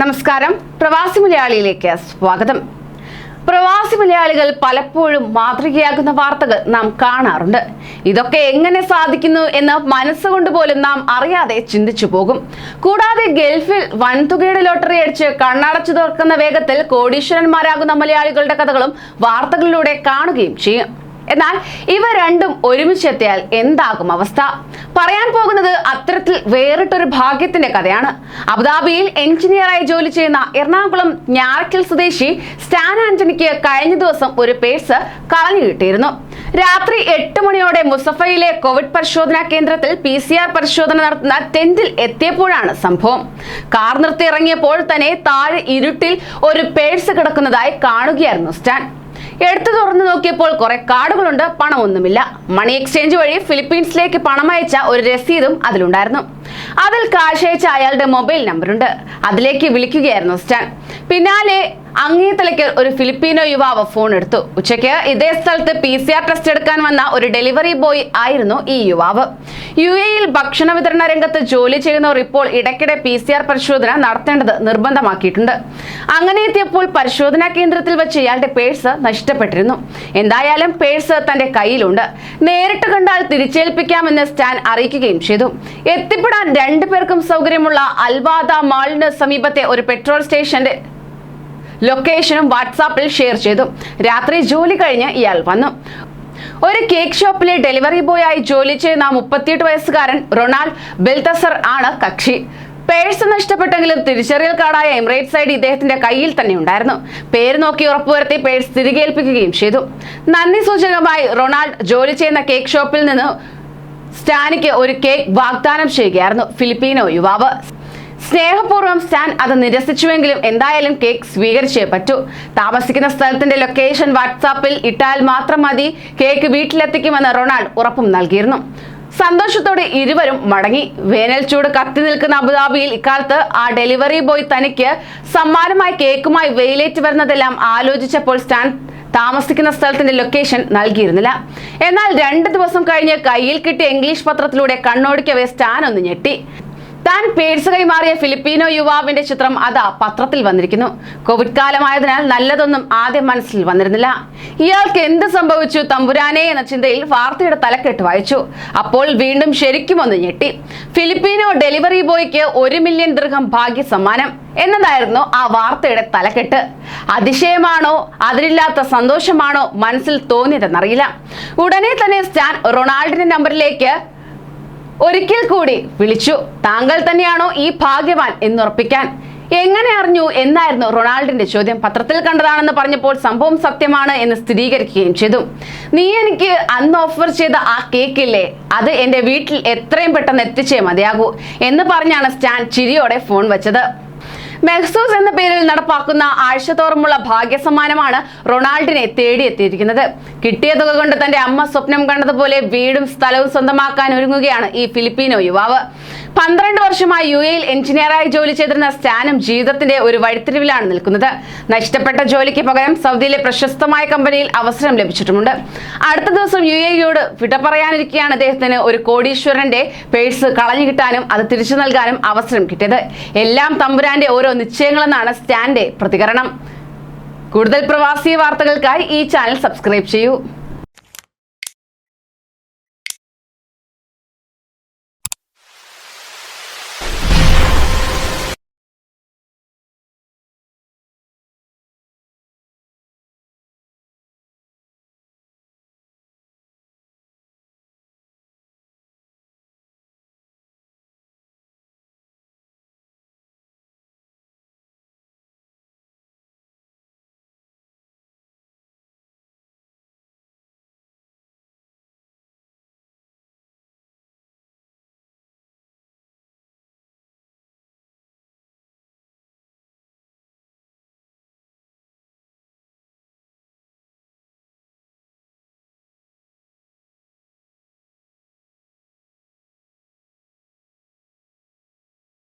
നമസ്കാരം. പ്രവാസി മലയാളിയിലേക്ക് സ്വാഗതം. പ്രവാസി മലയാളികൾ പലപ്പോഴും മാതൃകയാകുന്ന വാർത്തകൾ നാം കാണാറുണ്ട്. ഇതൊക്കെ എങ്ങനെ സാധിക്കുന്നു എന്ന് മനസ്സുകൊണ്ട് പോലും നാം അറിയാതെ ചിന്തിച്ചു പോകും. കൂടാതെ ഗൾഫിൽ വൻതുകയുടെ ലോട്ടറി അടിച്ച് കണ്ണടച്ചു തുറക്കുന്ന വേഗത്തിൽ കോടീശ്വരന്മാരാകുന്ന മലയാളികളുടെ കഥകളും വാർത്തകളിലൂടെ കാണുകയും ചെയ്യും. എന്നാൽ ഇവ രണ്ടും ഒരുമിച്ചെത്തിയാൽ എന്താകും അവസ്ഥ? പറയാൻ പോകുന്നത് അത്തരത്തിൽ വേറിട്ടൊരു ഭാഗ്യത്തിന്റെ കഥയാണ്. അബുദാബിയിൽ എഞ്ചിനീയറായി ജോലി ചെയ്യുന്ന എറണാകുളം ഞാറക്കൽ സ്വദേശി സ്റ്റാൻ ആന്റണിക്ക് കഴിഞ്ഞ ദിവസം ഒരു പേഴ്സ് കളഞ്ഞു കിട്ടിയിരുന്നു. രാത്രി എട്ട് മണിയോടെ മുസഫയിലെ കോവിഡ് പരിശോധനാ കേന്ദ്രത്തിൽ പി സി ആർ പരിശോധന നടത്തുന്ന ടെന്റിൽ എത്തിയപ്പോഴാണ് സംഭവം. കാർ നിർത്തി ഇറങ്ങിയപ്പോൾ തന്നെ താഴെ ഇരുട്ടിൽ ഒരു പേഴ്സ് കിടക്കുന്നതായി കാണുകയായിരുന്നു സ്റ്റാൻ. എടുത്തു തുറന്നു നോക്കിയപ്പോൾ കുറെ കാർഡുകളുണ്ട് പണമൊന്നുമില്ല. മണി എക്സ്ചേഞ്ച് വഴി ഫിലിപ്പീൻസിലേക്ക് പണം അയച്ച ഒരു രസീതും അതിലുണ്ടായിരുന്നു. അതിൽ കാശയച്ച അയാളുടെ മൊബൈൽ നമ്പറുണ്ട്. അതിലേക്ക് വിളിക്കുകയായിരുന്നു സ്റ്റാൻ. പിന്നാലെ അങ്ങേ തലയ്ക്ക് ഒരു ഫിലിപ്പീനോ യുവാവ് ഫോൺ എടുത്തു. ഉച്ചയ്ക്ക് ഇതേ സ്ഥലത്ത് പി സി ആർ ടെസ്റ്റ് എടുക്കാൻ വന്ന ഒരു ഡെലിവറി ബോയ് ആയിരുന്നു ഈ യുവാവ്. യു എയിൽ ഭക്ഷണ വിതരണ രംഗത്ത് ജോലി ചെയ്യുന്നവർ ഇപ്പോൾ ഇടയ്ക്കിടെ പി സി ആർ പരിശോധന നടത്തേണ്ടത് നിർബന്ധമാക്കിയിട്ടുണ്ട്. അങ്ങനെ എത്തിയപ്പോൾ പരിശോധനാ കേന്ദ്രത്തിൽ വെച്ച് ഇയാളുടെ പേഴ്സ് നഷ്ടപ്പെട്ടിരുന്നു. എന്തായാലും പേഴ്സ് തന്റെ കയ്യിലുണ്ട്. നേരിട്ട് കണ്ടാൽ തിരിച്ചേൽപ്പിക്കാമെന്ന് സ്റ്റാൻ അറിയിക്കുകയും ചെയ്തു. എത്തിപ്പെടാൻ രണ്ടുപേർക്കും സൗകര്യമുള്ള അൽവാദ മാളിന് സമീപത്തെ ഒരു പെട്രോൾ സ്റ്റേഷന്റെ ലൊക്കേഷനും വാട്സാപ്പിൽ ഷെയർ ചെയ്തു. രാത്രി ജോലി കഴിഞ്ഞ് ഇയാൾ വന്നു. ഒരു കേക്ക് ഷോപ്പിലെ ഡെലിവറി ബോയ് ആയി ജോലി ചെയ്യുന്ന മുപ്പത്തിയെട്ട് വയസ്സുകാരൻ റൊണാൾഡ് ബെൽതസർ ആണ് കക്ഷി. പേഴ്സ് നഷ്ടപ്പെട്ടെങ്കിലും തിരിച്ചറിയൽ കാർഡായ എമിറേറ്റ് സൈഡ് ഇദ്ദേഹത്തിന്റെ കയ്യിൽ തന്നെ ഉണ്ടായിരുന്നു. പേര് നോക്കി ഉറപ്പുവരുത്തി പേഴ്സ് തിരികെ ഏൽപ്പിക്കുകയും ചെയ്തു. നന്ദി സൂചകമായി റൊണാൾഡ് ജോലി ചെയ്യുന്ന കേക്ക് ഷോപ്പിൽ നിന്ന് സ്റ്റാനിക്ക് ഒരു കേക്ക് വാഗ്ദാനം ചെയ്യുകയായിരുന്നു. ഫിലിപ്പീനോ യുവാവ്. സ്നേഹപൂർവം സ്റ്റാൻ അത് നിരസിച്ചുവെങ്കിലും എന്തായാലും കേക്ക് സ്വീകരിച്ചേ പറ്റൂ. താമസിക്കുന്ന സ്ഥലത്തിന്റെ ലൊക്കേഷൻ വാട്സാപ്പിൽ ഇട്ടാൽ മാത്രം മതി. കേക്ക് വീട്ടിലെത്തിക്കുമെന്ന് റൊണാൾഡ് ഉറപ്പും നൽകിയിരുന്നു. സന്തോഷത്തോടെ ഇരുവരും മടങ്ങി. വേനൽ ചൂട് കത്തി നിൽക്കുന്ന അബുദാബിയിൽ ഇക്കാലത്ത് ആ ഡെലിവറി ബോയ് തനിക്ക് സമ്മാനമായി കേക്കുമായി വെയിലേറ്റ് വരുന്നതെല്ലാം ആലോചിച്ചപ്പോൾ സ്റ്റാൻ താമസിക്കുന്ന സ്ഥലത്തിന്റെ ലൊക്കേഷൻ നൽകിയിരുന്നില്ല. എന്നാൽ രണ്ട് ദിവസം കഴിഞ്ഞ് കയ്യിൽ കിട്ടിയ ഇംഗ്ലീഷ് പത്രത്തിലൂടെ കണ്ണോടിക്കവേ സ്റ്റാൻ ഒന്ന് ഞെട്ടി. താൻ പേഴ്സ് കൈമാറിയ ഫിലിപ്പീനോ യുവാവിന്റെ ചിത്രം അതാ പത്രത്തിൽ വന്നിരിക്കുന്നു. കോവിഡ് കാലമായതിനാൽ നല്ലതൊന്നും ആദ്യം മനസ്സിൽ വന്നിരുന്നില്ല. ഇയാൾക്ക് എന്ത് സംഭവിച്ചു? തമ്പുരാനെ എന്ന ചിന്തയിൽ വാർത്തയുടെ തലക്കെട്ട് വായിച്ചു. അപ്പോൾ വീണ്ടും ശരിക്കും ഒന്ന് ഞെട്ടി. ഫിലിപ്പീനോ ഡെലിവറി ബോയ്ക്ക് ഒരു മില്യൺ ദൃഹം ഭാഗ്യ സമ്മാനം എന്നതായിരുന്നു ആ വാർത്തയുടെ തലക്കെട്ട്. അതിശയമാണോ? അതിലില്ലാത്ത സന്തോഷമാണോ? മനസ്സിൽ തോന്നിയതെന്നറിയില്ല. ഉടനെ തന്നെ സ്റ്റാൻ റൊണാൾഡിന്റെ നമ്പറിലേക്ക് ഒരിക്കൽ കൂടി വിളിച്ചു. താങ്കൾ തന്നെയാണോ ഈ ഭാഗ്യവാൻ എന്നുറപ്പിക്കാൻ? എങ്ങനെ അറിഞ്ഞു? എന്നായിരുന്നു റൊണാൾഡിന്റെ ചോദ്യം. പത്രത്തിൽ കണ്ടതാണെന്ന് പറഞ്ഞപ്പോൾ സംഭവം സത്യമാണ് എന്ന് സ്ഥിരീകരിക്കുകയും ചെയ്തു. നീ എനിക്ക് അന്ന് ഓഫർ ചെയ്ത ആ കേക്കില്ലേ? അത് എന്റെ വീട്ടിൽ എത്രയും പെട്ടെന്ന് എത്തിച്ചേ മതിയാകൂ എന്ന് പറഞ്ഞാണ് സ്റ്റാൻ ചിരിയോടെ ഫോൺ വെച്ചത്. മെഹ്സൂസ് എന്ന പേരിൽ നടപ്പാക്കുന്ന ആഴ്ചതോറുമുള്ള ഭാഗ്യസമ്മാനമാണ് റൊണാൾഡിനെ തേടിയെത്തിയിരിക്കുന്നത്. കിട്ടിയ തുക കൊണ്ട് തന്റെ അമ്മ സ്വപ്നം കണ്ടതുപോലെ വീടും സ്ഥലവും സ്വന്തമാക്കാൻ ഒരുങ്ങുകയാണ് ഈ ഫിലിപ്പീനോ യുവാവ്. പന്ത്രണ്ട് വർഷമായി യു എയിൽ എഞ്ചിനീയറായി ജോലി ചെയ്തിരുന്ന സ്റ്റാനും ജീവിതത്തിന്റെ ഒരു വഴിത്തിരിവിലാണ് നിൽക്കുന്നത്. നഷ്ടപ്പെട്ട ജോലിക്ക് പകരം സൗദിയിലെ പ്രശസ്തമായ കമ്പനിയിൽ അവസരം ലഭിച്ചിട്ടുമുണ്ട്. അടുത്ത ദിവസം യു എയോട് വിട പറയാനിരിക്കെയാണ് അദ്ദേഹത്തിന് ഒരു കോടീശ്വരന്റെ പേഴ്സ് കളഞ്ഞു കിട്ടാനും അത് തിരിച്ചു നൽകാനും അവസരം കിട്ടിയത്. എല്ലാം തമ്പുരാന്റെ ഓരോ നിശ്ചയങ്ങളെന്നാണ് സ്റ്റാൻഡേ പ്രതികരണം. കൂടുതൽ പ്രവാസി വാർത്തകൾക്കായി ഈ ചാനൽ സബ്സ്ക്രൈബ് ചെയ്യൂ.